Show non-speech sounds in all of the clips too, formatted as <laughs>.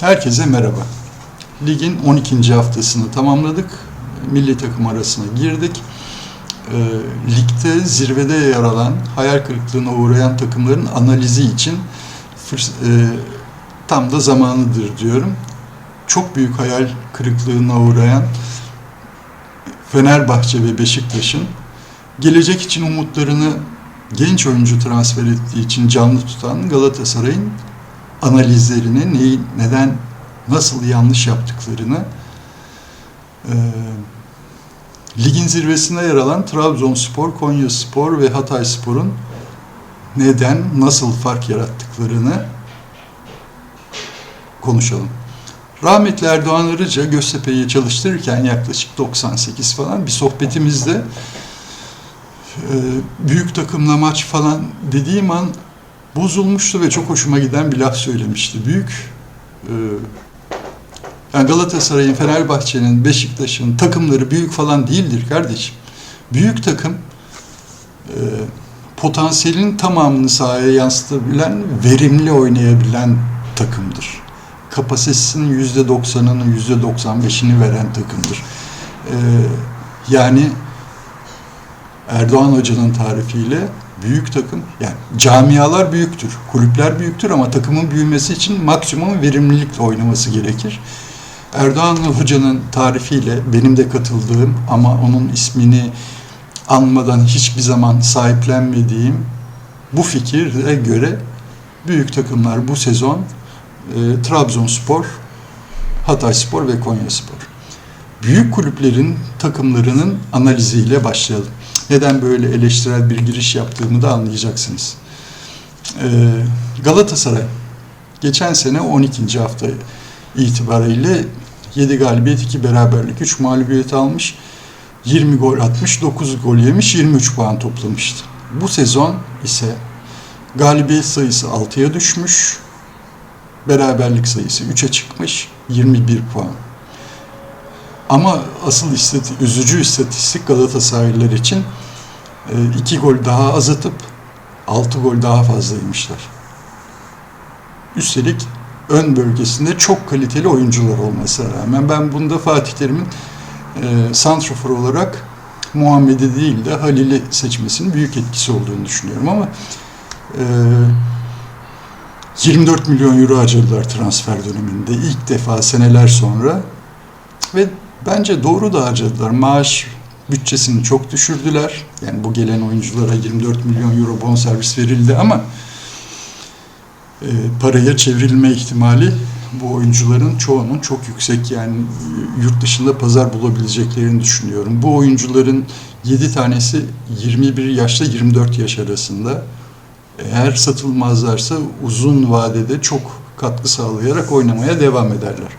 Herkese merhaba. Ligin 12. haftasını tamamladık. Milli takım arasına girdik. Ee, ligde zirvede yer alan, hayal kırıklığına uğrayan takımların analizi için fırs- e, tam da zamanıdır diyorum. Çok büyük hayal kırıklığına uğrayan Fenerbahçe ve Beşiktaş'ın gelecek için umutlarını genç oyuncu transfer ettiği için canlı tutan Galatasaray'ın analizlerini, neyi, neden, nasıl yanlış yaptıklarını e, ligin zirvesinde yer alan Trabzonspor, Konyaspor ve Hatayspor'un neden, nasıl fark yarattıklarını konuşalım. Rahmetli Erdoğan Arıca Göztepe'yi çalıştırırken yaklaşık 98 falan bir sohbetimizde e, büyük takımla maç falan dediğim an bozulmuştu ve çok hoşuma giden bir laf söylemişti. Büyük e, yani Galatasaray'ın, Fenerbahçe'nin, Beşiktaş'ın takımları büyük falan değildir kardeşim. Büyük takım e, potansiyelin tamamını sahaya yansıtabilen, verimli oynayabilen takımdır. Kapasitesinin yüzde doksanını, yüzde doksan beşini veren takımdır. E, yani Erdoğan Hoca'nın tarifiyle büyük takım, yani camialar büyüktür, kulüpler büyüktür ama takımın büyümesi için maksimum verimlilikle oynaması gerekir. Erdoğan Hoca'nın tarifiyle benim de katıldığım ama onun ismini anmadan hiçbir zaman sahiplenmediğim bu fikire göre büyük takımlar bu sezon e, Trabzonspor, Hatayspor ve Konyaspor. Büyük kulüplerin takımlarının analiziyle başlayalım. Neden böyle eleştirel bir giriş yaptığımı da anlayacaksınız. Ee, Galatasaray geçen sene 12. hafta itibariyle 7 galibiyet, 2 beraberlik, 3 mağlubiyet almış. 20 gol atmış, 9 gol yemiş, 23 puan toplamıştı. Bu sezon ise galibiyet sayısı 6'ya düşmüş, beraberlik sayısı 3'e çıkmış, 21 puan. Ama asıl istati, üzücü istatistik Galatasaraylılar için 2 gol daha az atıp 6 gol daha fazlaymışlar. Üstelik ön bölgesinde çok kaliteli oyuncular olmasına rağmen ben bunda Fatih Terim'in e, santrofor olarak Muhammed'i değil de Halil'i seçmesinin büyük etkisi olduğunu düşünüyorum ama e, 24 milyon euro harcadılar transfer döneminde ilk defa seneler sonra ve bence doğru da harcadılar. Maaş bütçesini çok düşürdüler. Yani bu gelen oyunculara 24 milyon euro bonservis verildi ama e, paraya çevrilme ihtimali bu oyuncuların çoğunun çok yüksek. Yani yurt dışında pazar bulabileceklerini düşünüyorum. Bu oyuncuların 7 tanesi 21 yaşla 24 yaş arasında. Eğer satılmazlarsa uzun vadede çok katkı sağlayarak oynamaya devam ederler.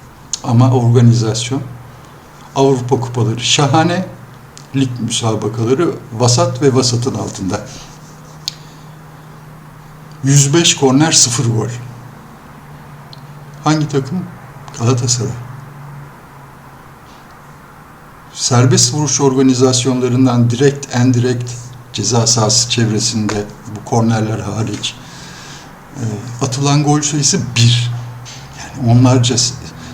Ama organizasyon, Avrupa kupaları şahane, lig müsabakaları vasat ve vasatın altında. 105 korner 0 gol. Hangi takım? Galatasaray. Serbest vuruş organizasyonlarından direkt, endirekt ceza sahası çevresinde bu kornerler hariç e, atılan gol sayısı 1. Yani onlarca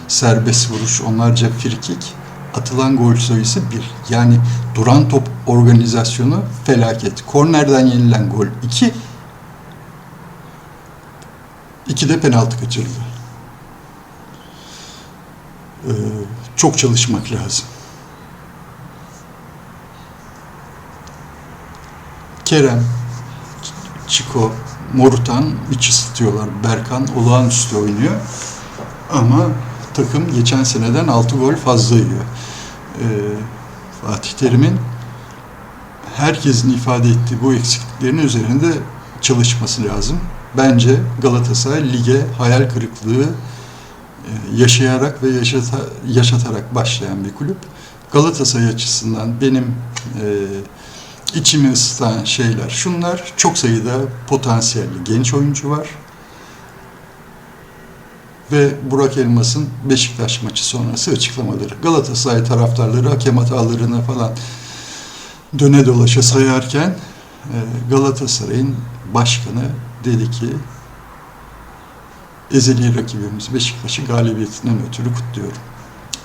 serbest vuruş, onlarca frikik atılan gol sayısı 1. Yani duran top organizasyonu felaket. Kornerden yenilen gol 2. 2 de penaltı kaçırdı. Ee, çok çalışmak lazım. Kerem, Çiko, Morutan iç ısıtıyorlar. Berkan olağanüstü oynuyor. Ama takım geçen seneden 6 gol fazla yiyor. Ee, Fatih Terim'in herkesin ifade ettiği bu eksikliklerin üzerinde çalışması lazım. Bence Galatasaray lige hayal kırıklığı e, yaşayarak ve yaşata, yaşatarak başlayan bir kulüp. Galatasaray açısından benim e, içimi ısıtan şeyler şunlar. Çok sayıda potansiyelli genç oyuncu var. Ve Burak Elmas'ın Beşiktaş maçı sonrası açıklamaları. Galatasaray taraftarları hakem hatalarını falan döne dolaşa sayarken e, Galatasaray'ın başkanı dedi ki ezeli rakibimiz Beşiktaş'ı galibiyetinden ötürü kutluyorum.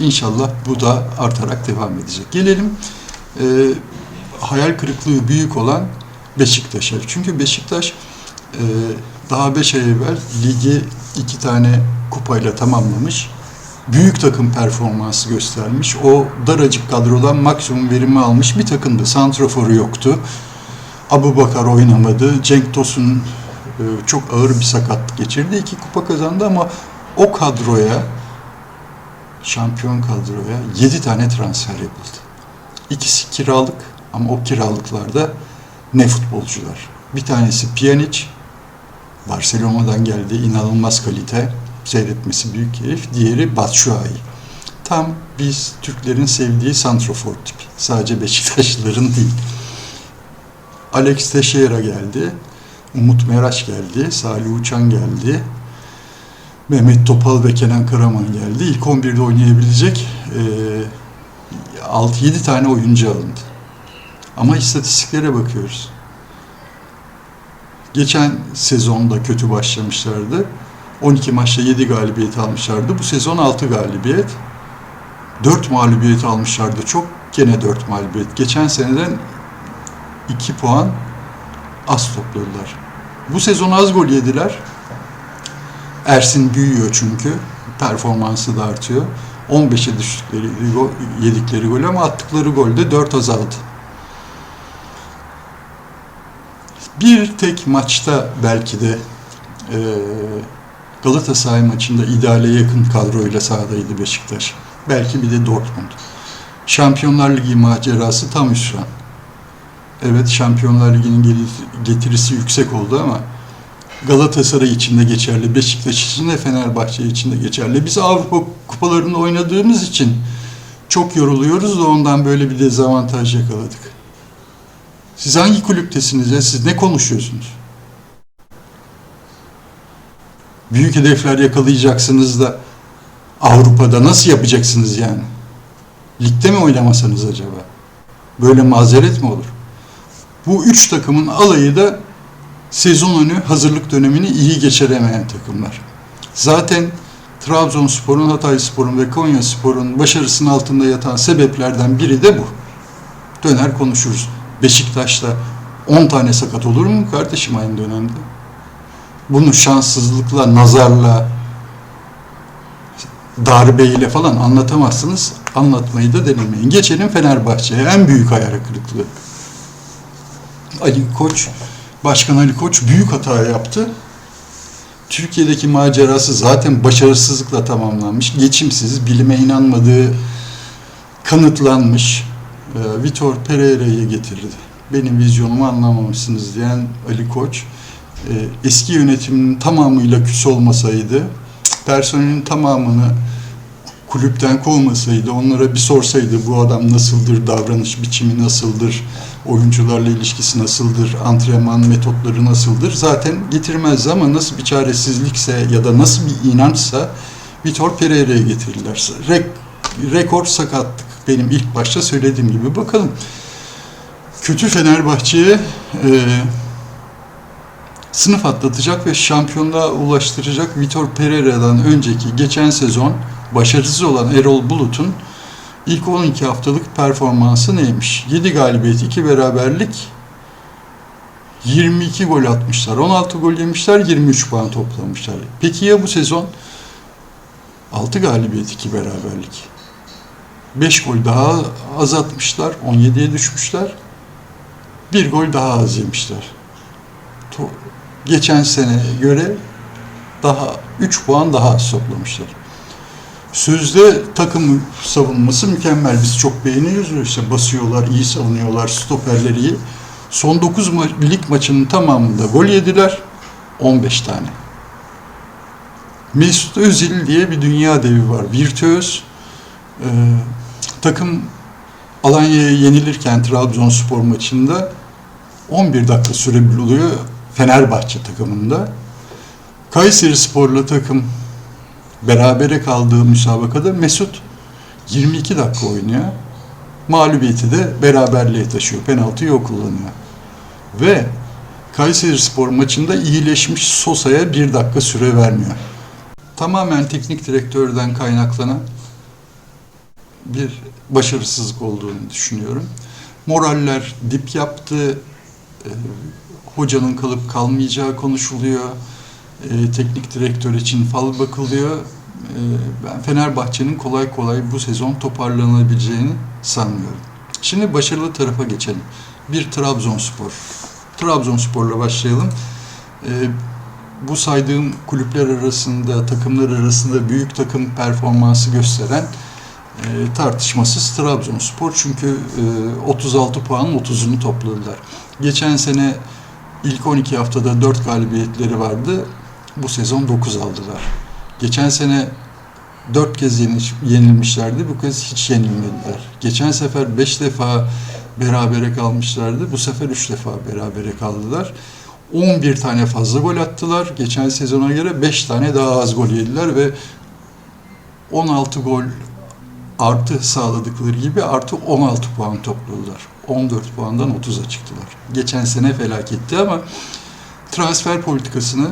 İnşallah bu da artarak devam edecek. Gelelim e, hayal kırıklığı büyük olan Beşiktaş'a. Çünkü Beşiktaş e, daha 5 ay evvel ligi iki tane kupayla tamamlamış. Büyük takım performansı göstermiş. O daracık kadrodan maksimum verimi almış bir takımdı. Santraforu yoktu. Abu Bakar oynamadı. Cenk Tosun e, çok ağır bir sakatlık geçirdi. İki kupa kazandı ama o kadroya şampiyon kadroya 7 tane transfer yapıldı. İkisi kiralık ama o kiralıklarda ne futbolcular. Bir tanesi Pjanic, Barcelona'dan geldi, inanılmaz kalite, seyretmesi büyük keyif. Diğeri Batshuayi. Tam biz Türklerin sevdiği santrofor tipi. Sadece Beşiktaşlıların <laughs> değil. Alex Teixeira geldi, Umut Meraş geldi, Salih Uçan geldi, Mehmet Topal ve Kenan Karaman geldi. İlk 11'de oynayabilecek e, 6-7 tane oyuncu alındı. Ama istatistiklere bakıyoruz. Geçen sezonda kötü başlamışlardı. 12 maçta 7 galibiyet almışlardı. Bu sezon 6 galibiyet. 4 mağlubiyet almışlardı. Çok gene 4 mağlubiyet. Geçen seneden 2 puan az topladılar. Bu sezon az gol yediler. Ersin büyüyor çünkü. Performansı da artıyor. 15'e düştükleri yedikleri gol ama attıkları golde 4 azaldı. Bir tek maçta belki de e, Galatasaray maçında ideale yakın kadroyla sahadaydı Beşiktaş. Belki bir de Dortmund. Şampiyonlar Ligi macerası tam hüsran. Evet Şampiyonlar Ligi'nin getirisi yüksek oldu ama Galatasaray için de geçerli, Beşiktaş için de Fenerbahçe için de geçerli. Biz Avrupa kupalarında oynadığımız için çok yoruluyoruz da ondan böyle bir dezavantaj yakaladık. Siz hangi kulüptesiniz ya? Siz ne konuşuyorsunuz? Büyük hedefler yakalayacaksınız da Avrupa'da nasıl yapacaksınız yani? Ligde mi oynamasanız acaba? Böyle mazeret mi olur? Bu üç takımın alayı da sezon önü hazırlık dönemini iyi geçiremeyen takımlar. Zaten Trabzonspor'un, Hatayspor'un ve Konyaspor'un başarısının altında yatan sebeplerden biri de bu. Döner konuşuruz. Beşiktaş'ta 10 tane sakat olur mu kardeşim aynı dönemde? Bunu şanssızlıkla, nazarla, darbeyle falan anlatamazsınız. Anlatmayı da denemeyin. Geçelim Fenerbahçe'ye. En büyük hayal kırıklığı. Ali Koç, Başkan Ali Koç büyük hata yaptı. Türkiye'deki macerası zaten başarısızlıkla tamamlanmış. Geçimsiz, bilime inanmadığı kanıtlanmış. Ee, Vitor Pereira'yı getirdi. Benim vizyonumu anlamamışsınız diyen Ali Koç. Ee, eski yönetiminin tamamıyla küs olmasaydı, personelin tamamını kulüpten kovmasaydı, onlara bir sorsaydı bu adam nasıldır, davranış biçimi nasıldır, oyuncularla ilişkisi nasıldır, antrenman metotları nasıldır zaten getirmez ama nasıl bir çaresizlikse ya da nasıl bir inançsa Vitor Pereira'ya getirirler. Rek, rekor sakatlık benim ilk başta söylediğim gibi bakalım. Kötü Fenerbahçe'ye e, sınıf atlatacak ve şampiyonluğa ulaştıracak Vitor Pereira'dan önceki geçen sezon başarısız olan Erol Bulut'un ilk 12 haftalık performansı neymiş? 7 galibiyet, 2 beraberlik, 22 gol atmışlar. 16 gol yemişler, 23 puan toplamışlar. Peki ya bu sezon? 6 galibiyet, 2 beraberlik. 5 gol daha az atmışlar, 17'ye düşmüşler. 1 gol daha az yemişler. Geçen sene göre daha 3 puan daha az toplamışlar. Sözde takım savunması mükemmel. Biz çok beğeniyoruz. İşte basıyorlar, iyi savunuyorlar, stoperleri iyi. Son 9 ma- lig maçının tamamında gol yediler. 15 tane. Mesut Özil diye bir dünya devi var. Virtüöz. Ee, takım Alanya'ya yenilirken Trabzonspor maçında 11 dakika süre buluyor Fenerbahçe takımında. Kayseri Spor'la takım berabere kaldığı müsabakada Mesut 22 dakika oynuyor. Mağlubiyeti de beraberliğe taşıyor. Penaltıyı o kullanıyor. Ve Kayseri Spor maçında iyileşmiş Sosa'ya bir dakika süre vermiyor. tamamen teknik direktörden kaynaklanan bir başarısızlık olduğunu düşünüyorum. Moraller dip yaptı, e, hocanın kalıp kalmayacağı konuşuluyor, e, teknik direktör için fal bakılıyor. E, ben Fenerbahçe'nin kolay kolay bu sezon toparlanabileceğini sanmıyorum. Şimdi başarılı tarafa geçelim. Bir Trabzonspor. Trabzonspor'la başlayalım. E, bu saydığım kulüpler arasında, takımlar arasında büyük takım performansı gösteren e, tartışmasız Trabzonspor. Çünkü e, 36 puanın 30'unu topladılar. Geçen sene ilk 12 haftada 4 galibiyetleri vardı. Bu sezon 9 aldılar. Geçen sene 4 kez yenilmişlerdi. Bu kez hiç yenilmediler. Geçen sefer 5 defa berabere kalmışlardı. Bu sefer 3 defa berabere kaldılar. 11 tane fazla gol attılar. Geçen sezona göre 5 tane daha az gol yediler ve 16 gol artı sağladıkları gibi artı 16 puan topladılar. 14 puandan 30'a çıktılar. Geçen sene felaketti ama transfer politikasını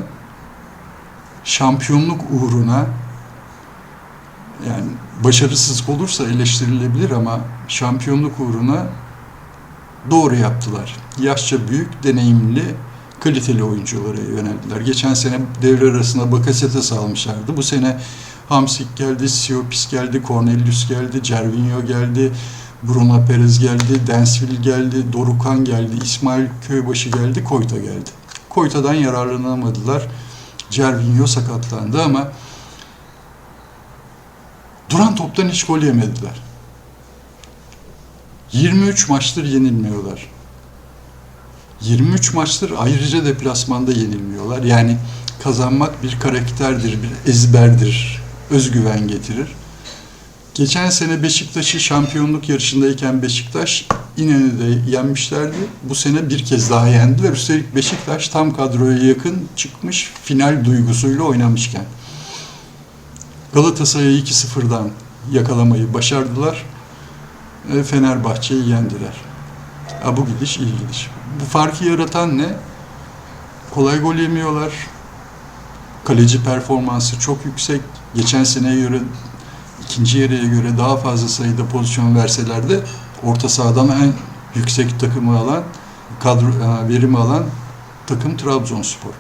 şampiyonluk uğruna yani başarısız olursa eleştirilebilir ama şampiyonluk uğruna doğru yaptılar. Yaşça büyük, deneyimli, kaliteli oyunculara yöneldiler. Geçen sene devre arasında Bakasetas almışlardı. Bu sene Hamsik geldi, Siopis geldi, Cornelius geldi, Cervinho geldi, Bruno Perez geldi, Densville geldi, Dorukan geldi, İsmail Köybaşı geldi, Koyta geldi. Koyta'dan yararlanamadılar. Cervinho sakatlandı ama duran toptan hiç gol yemediler. 23 maçtır yenilmiyorlar. 23 maçtır ayrıca deplasmanda yenilmiyorlar. Yani kazanmak bir karakterdir, bir ezberdir, özgüven getirir. Geçen sene Beşiktaş'ı şampiyonluk yarışındayken Beşiktaş İnönü'de yenmişlerdi. Bu sene bir kez daha yendiler. Üstelik Beşiktaş tam kadroya yakın çıkmış final duygusuyla oynamışken. Galatasaray'ı 2-0'dan yakalamayı başardılar. Fenerbahçe'yi yendiler. Ha, bu gidiş iyi gidiş. Bu farkı yaratan ne? Kolay gol yemiyorlar. Kaleci performansı çok yüksek. Geçen seneye göre ikinci yarıya göre daha fazla sayıda pozisyon verseler de orta sahadan en yüksek takımı alan, kadro e, verimi alan takım Trabzonspor.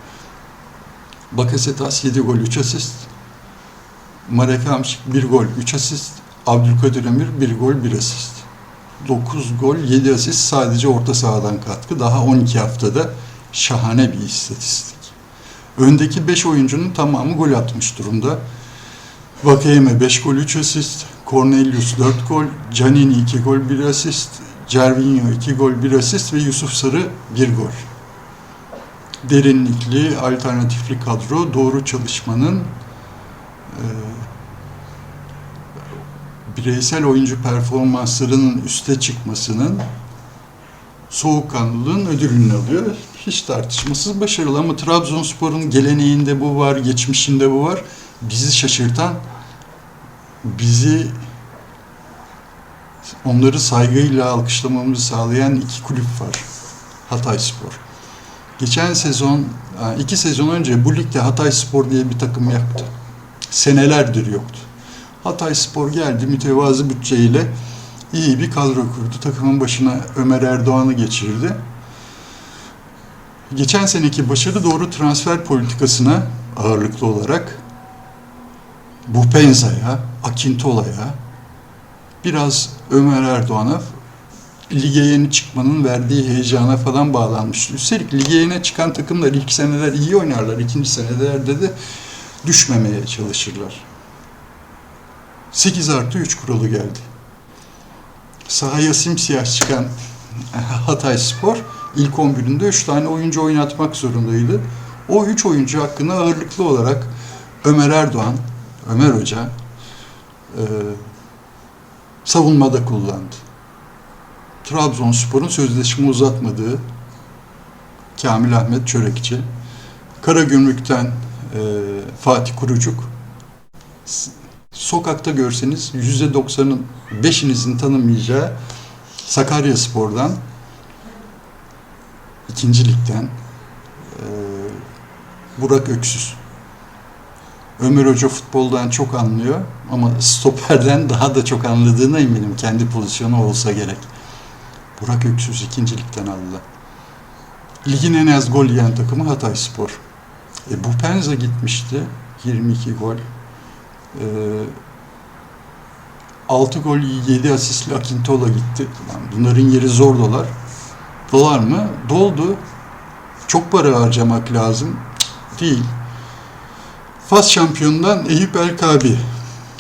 Bakasetas 7 gol 3 asist. Marek Hamşik 1 gol 3 asist. Abdülkadir Ömür 1 gol 1 asist. 9 gol 7 asist sadece orta sahadan katkı. Daha 12 haftada şahane bir istatistik. Öndeki 5 oyuncunun tamamı gol atmış durumda. Vakayeme 5 gol 3 asist, Cornelius 4 gol, Canini 2 gol 1 asist, Cervinho 2 gol 1 asist ve Yusuf Sarı 1 gol. Derinlikli, alternatifli kadro, doğru çalışmanın e, bireysel oyuncu performanslarının üste çıkmasının soğukkanlılığın ödülünü alıyor. Hiç tartışmasız başarılı ama Trabzonspor'un geleneğinde bu var, geçmişinde bu var. Bizi şaşırtan, bizi onları saygıyla alkışlamamızı sağlayan iki kulüp var. Hatay Spor. Geçen sezon, iki sezon önce bu ligde Hatay Spor diye bir takım yaptı. Senelerdir yoktu. Hatay Spor geldi mütevazı bütçeyle iyi bir kadro kurdu. Takımın başına Ömer Erdoğan'ı geçirdi. Geçen seneki başarı doğru transfer politikasına ağırlıklı olarak Bupenza'ya, Akintola'ya, biraz Ömer Erdoğan'a lige yeni çıkmanın verdiği heyecana falan bağlanmıştı. Üstelik lige yeni çıkan takımlar ilk seneler iyi oynarlar. ikinci senelerde de düşmemeye çalışırlar. 8 artı 3 kuralı geldi. Sahaya simsiyah çıkan <laughs> Hatay Spor ilk 11'inde 3 tane oyuncu oynatmak zorundaydı. O 3 oyuncu hakkında ağırlıklı olarak Ömer Erdoğan, Ömer Hoca e, savunmada kullandı. Trabzonspor'un sözleşme uzatmadığı Kamil Ahmet Çörekçi, Karagümrük'ten e, Fatih Kurucuk, sokakta görseniz yüzde doksanın beşinizin tanımayacağı Sakarya Spor'dan ikinci ligden e, Burak Öksüz. Ömer Hoca futboldan çok anlıyor ama stoperden daha da çok anladığına eminim kendi pozisyonu olsa gerek. Burak Öksüz ikincilikten aldılar. Ligin en az gol yiyen takımı Hatay Spor. E, bu Penza gitmişti. 22 gol. E, 6 gol 7 asistli Akintola gitti. Bunların yeri zor dolar. Dolar mı? Doldu. Çok para harcamak lazım. Değil. Fas şampiyonundan Eyüp Elkabi.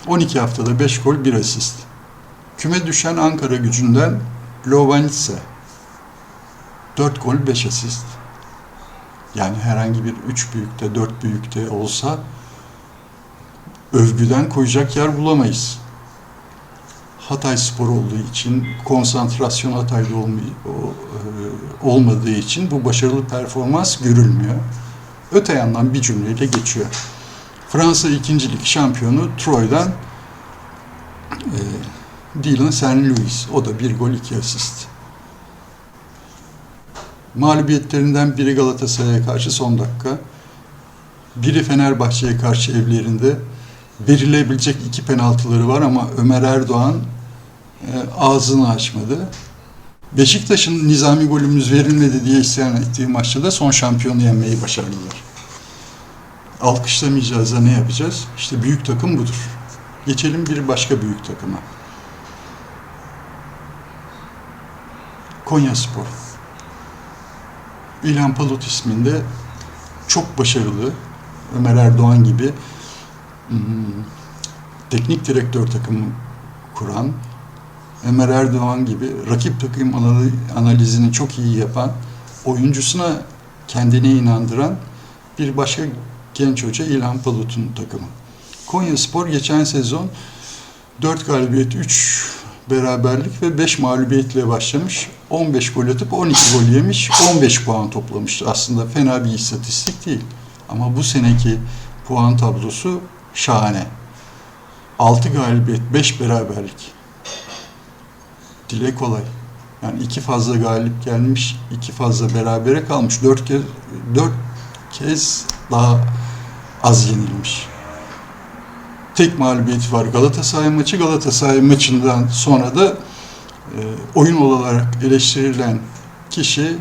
12 haftada 5 gol 1 asist. Küme düşen Ankara gücünden Lovanitse. 4 gol 5 asist. Yani herhangi bir 3 büyükte 4 büyükte olsa övgüden koyacak yer bulamayız. Hatay spor olduğu için, konsantrasyon Hatay'da e, olmadığı için bu başarılı performans görülmüyor. Öte yandan bir cümleyle geçiyor. Fransa ikincilik şampiyonu Troy'dan e, Dylan St. Louis. O da bir gol iki asist. Mağlubiyetlerinden biri Galatasaray'a karşı son dakika. Biri Fenerbahçe'ye karşı evlerinde. Verilebilecek iki penaltıları var ama Ömer Erdoğan e, ağzını açmadı. Beşiktaş'ın nizami golümüz verilmedi diye isyan ettiği maçta da son şampiyonu yenmeyi başardılar. Alkışlamayacağız da ne yapacağız? İşte büyük takım budur. Geçelim bir başka büyük takıma. Konya Spor. İlhan Palut isminde çok başarılı, Ömer Erdoğan gibi hmm, teknik direktör takımı kuran, Ömer Erdoğan gibi rakip takım anali- analizini çok iyi yapan, oyuncusuna kendine inandıran bir başka genç hoca İlhan Palut'un takımı. Konya Spor geçen sezon 4 galibiyet, 3 beraberlik ve 5 mağlubiyetle başlamış. 15 gol atıp 12 gol yemiş, 15 puan toplamış. Aslında fena bir istatistik değil. Ama bu seneki puan tablosu şahane. 6 galibiyet, 5 beraberlik. Dile kolay. Yani iki fazla galip gelmiş, iki fazla berabere kalmış. Dört kez, dört kez daha az yenilmiş. Tek mağlubiyeti var Galatasaray maçı. Galatasaray maçından sonra da e, oyun olarak eleştirilen kişi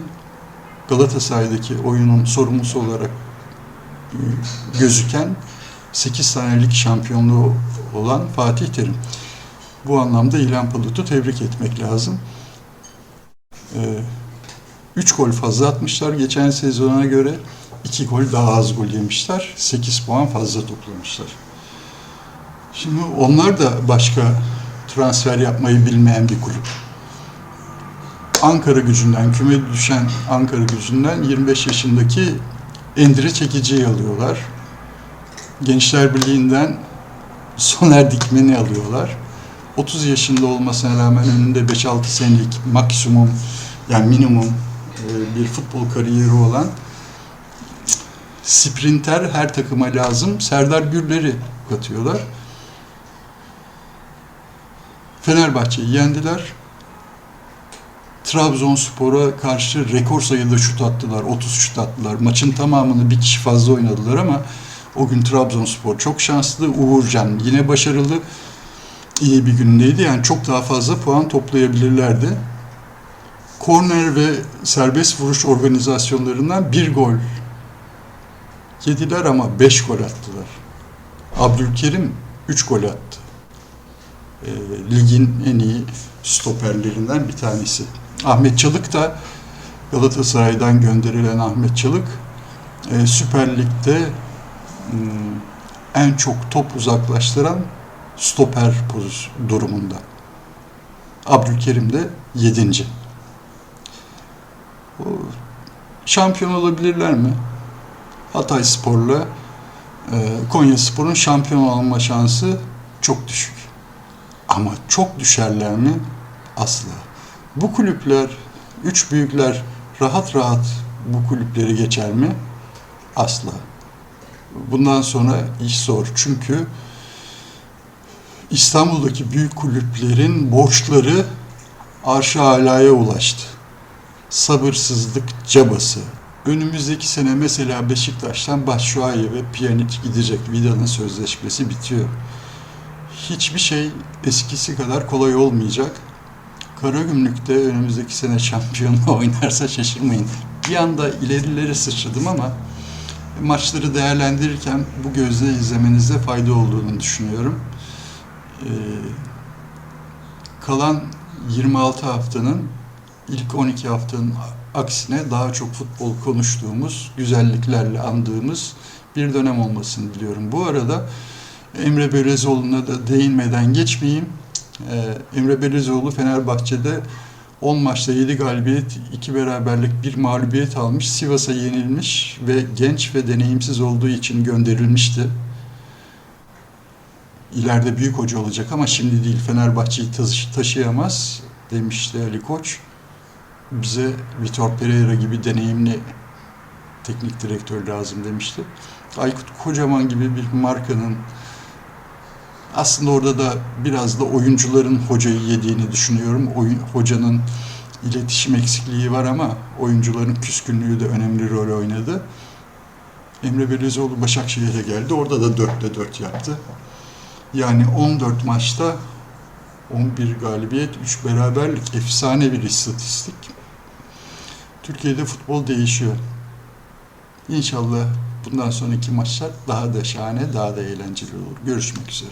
Galatasaray'daki oyunun sorumlusu olarak e, gözüken 8 tanelik şampiyonluğu olan Fatih Terim. Bu anlamda İlhan Palut'u tebrik etmek lazım. 3 gol fazla atmışlar geçen sezona göre. 2 gol daha az gol yemişler. 8 puan fazla toplamışlar. Şimdi onlar da başka transfer yapmayı bilmeyen bir kulüp. Ankara gücünden, küme düşen Ankara gücünden 25 yaşındaki Endire Çekici'yi alıyorlar. Gençler Birliği'nden Soner Dikmen'i alıyorlar. 30 yaşında olmasına rağmen önünde 5-6 senelik maksimum yani minimum e, bir futbol kariyeri olan sprinter her takıma lazım. Serdar Gürler'i katıyorlar. Fenerbahçe'yi yendiler. Trabzonspor'a karşı rekor sayıda şut attılar. 30 şut attılar. Maçın tamamını bir kişi fazla oynadılar ama o gün Trabzonspor çok şanslı. Uğurcan yine başarılı. iyi bir günündeydi. Yani çok daha fazla puan toplayabilirlerdi. Korner ve serbest vuruş organizasyonlarından bir gol yediler ama beş gol attılar. Abdülkerim üç gol attı. E, ligin en iyi stoperlerinden bir tanesi. Ahmet Çalık da Galatasaray'dan gönderilen Ahmet Çalık e, Süper Lig'de hmm, en çok top uzaklaştıran stoper pozisyon durumunda. Abdülkerim de yedinci. Şampiyon olabilirler mi? Hatay Spor'la e, Konya Spor'un şampiyon olma şansı çok düşük. Ama çok düşerler mi? Asla. Bu kulüpler, üç büyükler rahat rahat bu kulüpleri geçer mi? Asla. Bundan sonra iş zor. Çünkü İstanbul'daki büyük kulüplerin borçları arş alaya ulaştı. Sabırsızlık cabası Önümüzdeki sene mesela Beşiktaş'tan Başşuayi ve Pjanic gidecek. Vida'nın sözleşmesi bitiyor. Hiçbir şey eskisi kadar kolay olmayacak. Karagümrük'te önümüzdeki sene şampiyonluğa <laughs> oynarsa şaşırmayın. Bir anda ilerilere sıçradım ama maçları değerlendirirken bu gözle izlemenizde fayda olduğunu düşünüyorum. Ee, kalan 26 haftanın ilk 12 haftanın aksine daha çok futbol konuştuğumuz, güzelliklerle andığımız bir dönem olmasını diliyorum. Bu arada Emre Belezoğlu'na da değinmeden geçmeyeyim. Ee, Emre Belezoğlu Fenerbahçe'de 10 maçta 7 galibiyet, 2 beraberlik, 1 mağlubiyet almış. Sivas'a yenilmiş ve genç ve deneyimsiz olduğu için gönderilmişti. İleride büyük hoca olacak ama şimdi değil Fenerbahçe'yi taşı- taşıyamaz demişti Ali Koç. Bize Vitor Pereira gibi deneyimli teknik direktör lazım demişti. Aykut Kocaman gibi bir markanın aslında orada da biraz da oyuncuların hocayı yediğini düşünüyorum. Oyun, hocanın iletişim eksikliği var ama oyuncuların küskünlüğü de önemli rol oynadı. Emre Belözoğlu Başakşehir'e geldi. Orada da 4'te 4 yaptı. Yani 14 maçta 11 galibiyet, 3 beraberlik efsane bir istatistik. Türkiye'de futbol değişiyor. İnşallah bundan sonraki maçlar daha da şahane, daha da eğlenceli olur. Görüşmek üzere.